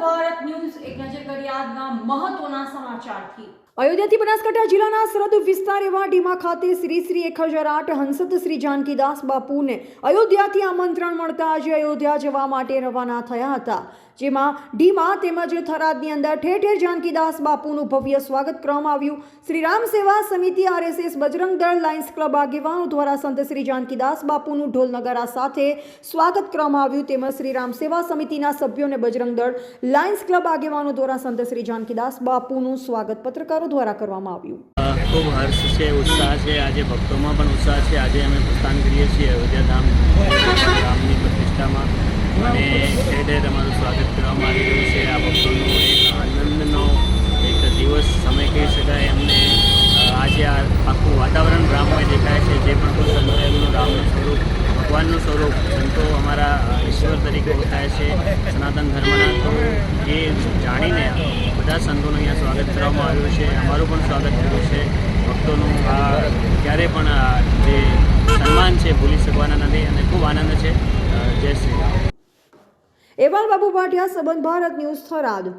Bharat news એક નજર કરી આજના મહત્વના સમાચારથી. અયોધ્યાથી બનાસકાંઠા જિલ્લાના સરહદ વિસ્તાર એવા ડીમા ખાતે શ્રી શ્રી એક હજાર આઠ હંસદ શ્રી જાનકીદાસ બાપુને અયોધ્યાથી આમંત્રણ મળતા આજે અયોધ્યા જવા માટે રવાના થયા હતા. જેમાં ડીમા તેમજ થરાદની અંદર ઠેર ઠેર જાનકીદાસ બાપુનું ભવ્ય સ્વાગત કરવામાં આવ્યું. શ્રી રામ સેવા સમિતિ આરએસએસ બજરંગ દળ લાયન્સ ક્લબ આગેવાનો દ્વારા સંત શ્રી જાનકીદાસ બાપુનું ઢોલ નગારા સાથે સ્વાગત કરવામાં આવ્યું તેમજ શ્રી રામ સેવા સમિતિના સભ્યોને બજરંગ દળ લાયન્સ ક્લબ આગેવાનો દ્વારા સંત શ્રી જાનકીદાસ બાપુનું સ્વાગત પત્રકારો દ્વારા કરવામાં આવ્યું. ખૂબ હર્ષ છે, ઉત્સાહ છે, આજે ભક્તોમાં પણ ઉત્સાહ છે. આજે અમે પ્રસ્થાન કરીએ છીએ અયોધ્યા ધામ રામની પ્રતિષ્ઠામાં અને ઠેર ઠેર અમારું સ્વાગત કરવામાં આવી છે. આ ભક્તોનો એક આનંદનો એક દિવસ સમય કહી શકાય. એમને આજે આ આખું વાતાવરણ રામમય દેખાય છે. જે પણ કોઈ એમનું રામનું સ્વરૂપ, ભગવાનનું સ્વરૂપ, સંતો અમારા ઈશ્વર તરીકે ઓળખાય છે. સનાતન ધર્મના તો એ જાણીને બધા સંતોનું અહીંયા સ્વાગત કરવામાં આવ્યું છે. અમારું પણ સ્વાગત કર્યું છે. ભક્તોનું આ ક્યારે પણ જે સન્માન છે ભૂલી શકવાના નથી અને ખૂબ આનંદ છે. જય શ્રી રામ. એવાલ બાબુ ભાટિયા સંબંધ ભારત ન્યૂઝ થરાદ.